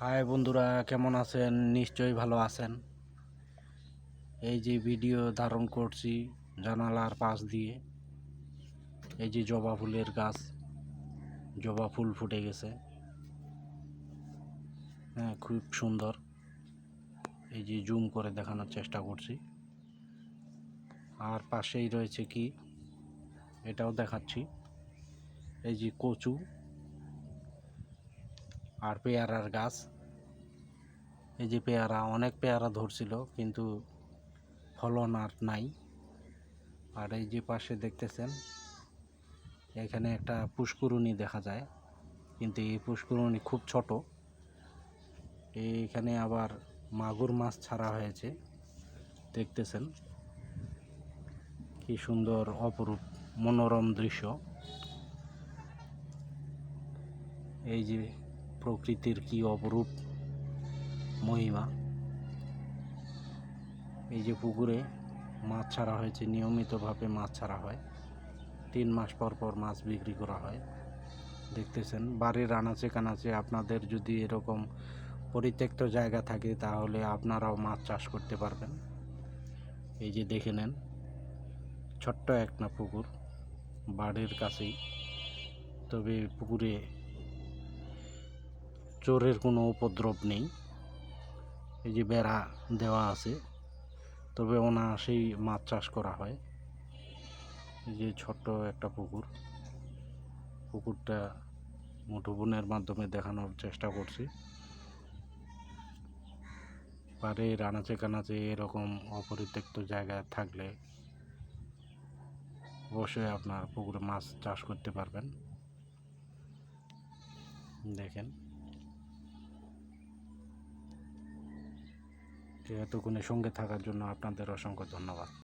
High বন্ধুরা, কেমন আছেন? নিশ্চয়ই ভালো আছেন। এই যে ভিডিও ধারণ করছি জানালার পাশ দিয়ে, এই যে জবা ফুলের গাছ, জবা ফুল ফুটে গেছে। হ্যাঁ খুব সুন্দর। এই যে জুম করে দেখানোর চেষ্টা করছি। আর পাশেই রয়েছে কি? এটাও দেখাচ্ছি। এই যে কচু আর পেয়ারার গাছ। এই যে পেয়ারা, অনেক পেয়ারা ধরছিল, কিন্তু ফলন আর নাই। আর এই যে পাশে দেখতেছেন, এখানে একটা পুষ্করণী দেখা যায়, কিন্তু এই পুষ্করণী খুব ছোট। এইখানে আবার মাগুর মাছ ছাড়া হয়েছে, দেখতেছেন। কি সুন্দর, অপরূপ, মনোরম দৃশ্য। এই যে প্রকৃতির কি অপরূপ মহিমা? এই যে পুকুরে মাছ ছাড়া হয়েছে, নিয়মিতভাবে মাছ ছাড়া হয়। তিন মাস পর পর মাছ বিক্রি করা হয়। দেখতেছেন, বাড়ির আনাচে কানাচে আপনাদের যদি এরকম পরিত্যক্ত জায়গা থাকে, তাহলে আপনারাও মাছ চাষ করতে পারবেন। এই যে দেখে নেন, ছোট্ট একটা পুকুর, বাড়ির কাছেই। তবে পুকুরে চোরের কোনো উপদ্রব নেই। এই যে বেড়া দেওয়া আছে, তবে অনায়াসেই মাছ চাষ করা হয়। এই যে ছোট্ট একটা পুকুর, পুকুরটা মুঠোফোনের মাধ্যমে দেখানোর চেষ্টা করছি। পারে রানাচে কানাচে এরকম অপরিত্যক্ত জায়গা থাকলে অবশ্যই আপনার পুকুরে মাছ চাষ করতে পারবেন। দেখেন। এতক্ষণে সঙ্গে থাকার জন্য আপনাদের অসংখ্য ধন্যবাদ।